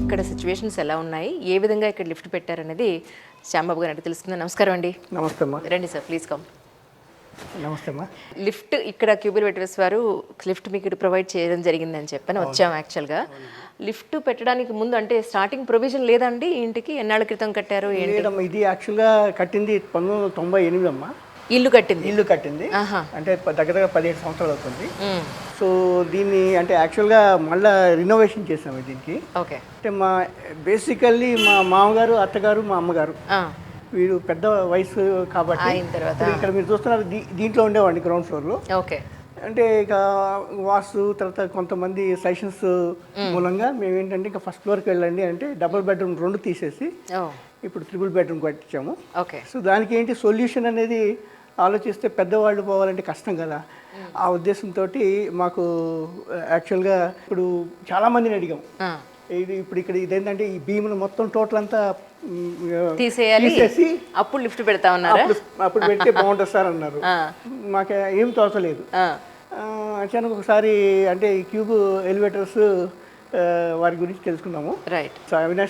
ఇక్కడ సిచ్యువేషన్స్ ఎలా ఉన్నాయి? ఏ విధంగా ఇక్కడ లిఫ్ట్ పెట్టారనేది శ్యాంబాబు గారు అంటే తెలుస్తుంది నమస్కారం అండి. నమస్తే అమ్మా. రండి సార్ ప్లీజ్ కమ్ నమస్తే అమ్మా. లిఫ్ట్ ఇక్కడ క్యూబిల్ వెటర్స్ వారు లిఫ్ట్ మీకు ఇక్కడ ప్రొవైడ్ చేయడం జరిగిందని చెప్పని వచ్చాం యాక్చువల్గా లిఫ్ట్ పెట్టడానికి ముందు అంటే స్టార్టింగ్ ప్రొవిజన్ లేదండి? ఇంటికి ఎన్నాళ్ళ క్రితం కట్టారు? ఏంటి? ఇది యాక్చువల్గా కట్టింది పంతొమ్మిది వందల తొంభై ఎనిమిది అమ్మా. ఇల్లు కట్టింది. ఇల్లు కట్టింది. అంటే దగ్గర దగ్గర పదిహేడు సంవత్సరాలు అవుతుంది. సో దీన్ని అంటే యాక్చువల్గా మళ్ళీ రినోవేషన్ చేసాము దీనికి. ఓకే. అంటే మా బేసికల్లీ మా మామగారు అత్తగారు మా అమ్మగారు. వీడు పెద్ద వయసు కాబట్టి అయిన తర్వాత ఇప్పుడు ఇక్కడ మీరు చూస్తున్నారు దీంట్లో ఉండేవాడిని గ్రౌండ్ ఫ్లోర్లో ఓకే. అంటే ఇక వాస్తు తర్వాత కొంతమంది సజెషన్స్ మూలంగా మేము ఏంటంటే ఇంకా ఫస్ట్ ఫ్లోర్కి వెళ్ళండి అంటే డబుల్ బెడ్రూమ్ రెండు తీసేసి ఇప్పుడు త్రిబుల్ బెడ్రూమ్ కట్టించాము. ఓకే. సో దానికి ఏంటి సొల్యూషన్ అనేది ఆలోచిస్తే పెద్దవాళ్ళు పోవాలంటే కష్టం కదా. ఆ ఉద్దేశంతో మాకు యాక్చువల్గా ఇప్పుడు చాలామందిని అడిగాం. ఆ, ఇది ఇప్పుడు ఇక్కడ ఇదేంటంటే ఈ భీములు మొత్తం టోటల్ అంతా తీసేయాలి. తీసేసి అప్పుడు లిఫ్ట్ పెడతా ఉన్నారా? అప్పుడు పెడితే బాగుంటుంది సార్ అన్నారు. మాకు ఏం తోచలేదు. అచానక్ ఒకసారి అంటే ఈ క్యూబ్ ఎలివేటర్స్ వారి గురించి తెలుసుకున్నాము. రైట్. సో అవినాష్